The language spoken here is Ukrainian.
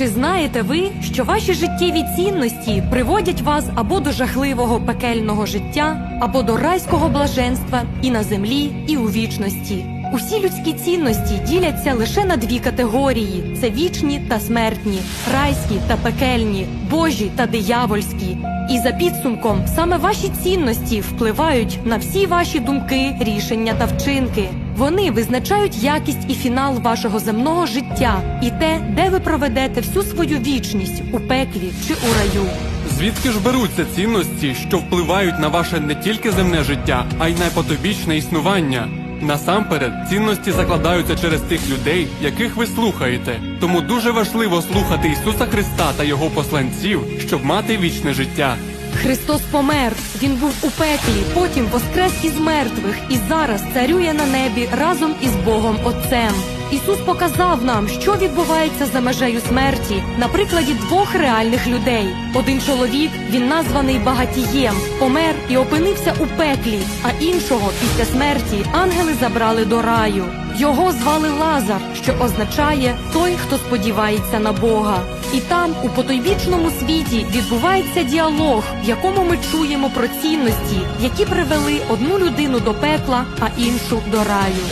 Чи знаєте ви, що ваші життєві цінності приводять вас або до жахливого пекельного життя, або до райського блаженства і на землі, і у вічності? Усі людські цінності діляться лише на дві категорії: це вічні та смертні, райські та пекельні, божі та диявольські. І за підсумком саме ваші цінності впливають на всі ваші думки, рішення та вчинки. Вони визначають якість і фінал вашого земного життя і те, де ви проведете всю свою вічність у пеклі чи у раю. Звідки ж беруться цінності, що впливають на ваше не тільки земне життя, а й найпотобічне існування? Насамперед, цінності закладаються через тих людей, яких ви слухаєте. Тому дуже важливо слухати Ісуса Христа та Його посланців, щоб мати вічне життя. Христос помер, він був у пеклі, потім воскрес із мертвих і зараз царює на небі разом із Богом Отцем. Ісус показав нам, що відбувається за межею смерті на прикладі двох реальних людей. Один чоловік, він названий багатієм, помер і опинився у пеклі, а іншого після смерті ангели забрали до раю. Його звали Лазар, що означає той, хто сподівається на Бога. І там, у потойбічному світі, відбувається діалог, в якому ми чуємо про цінності, які привели одну людину до пекла, а іншу до раю.